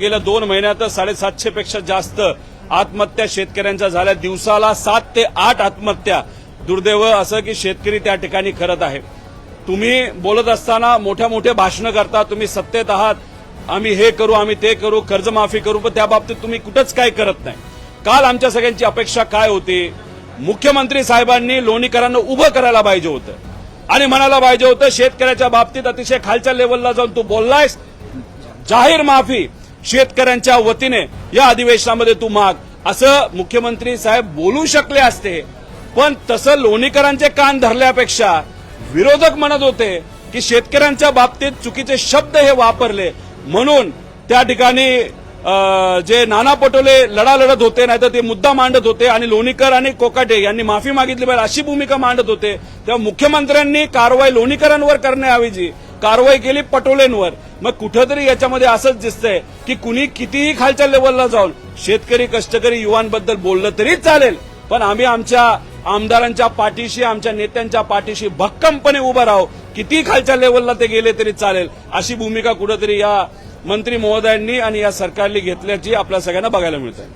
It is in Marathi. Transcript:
गेल्या दोन महिन्यातच साडेसातशे पेक्षा जास्त आत्महत्या शेतकऱ्यांच्या झाल्या. दिवसाला सात ते आठ आत्महत्या. दुर्दैव असं की शेतकरी त्या ठिकाणी करत आहे. तुम्ही बोलत असताना मोठ्या मोठ्या भाषणं करता तुम्ही सत्तेत आहात. आम्ही हे करू आम्ही ते करू कर्जमाफी करू पण त्या बाबतीत तुम्ही कुठंच काय करत नाही. काल आमच्या सगळ्यांची अपेक्षा काय होती? मुख्यमंत्री साहेबांनी लोणीकरांना उभं करायला पाहिजे होतं. आणि म्हणायला पाहिजे होतं शेतकऱ्याच्या बाबतीत अतिशय खालच्या लेवलला जाऊन तू बोललायस. जाहीर माफी. शेतकऱ्यांच्या वतीने या अधिवेशनामध्ये तू माग. असं मुख्यमंत्री साहेब बोलू शकले असते. पण तसं लोणीकरांचे कान धरल्यापेक्षा विरोधक म्हणत होते की शेतकऱ्यांच्या बाबतीत चुकीचे शब्द हे वापरले. म्हणून त्या ठिकाणी जे नाना पटोले लढा लढत होते नाहीतर ते मुद्दा मांडत होते आणि लोणीकर आणि कोकाटे यांनी माफी मागितली पाहिजे अशी भूमिका मांडत होते. तेव्हा मुख्यमंत्र्यांनी कारवाई लोणीकरांवर करण्याऐवजी कारवाई केली पटोलेंवर. मग कुठंतरी याच्यामध्ये असंच दिसतंय की कुणी कितीही खालच्या लेवलला जाऊन शेतकरी कष्टकरी युवांबद्दल बोललं तरी चालेल. पण आम्ही आमच्या आमदारांच्या पाठीशी आमच्या नेत्यांच्या पाठीशी भक्कमपणे उभं राहू. किती खालच्या लेवलला ते गेले तरी चालेल. अशी भूमिका कुठंतरी या मंत्री महोदयांनी आणि या सरकारने घेतल्याची आपल्या सगळ्यांना बघायला मिळत आहे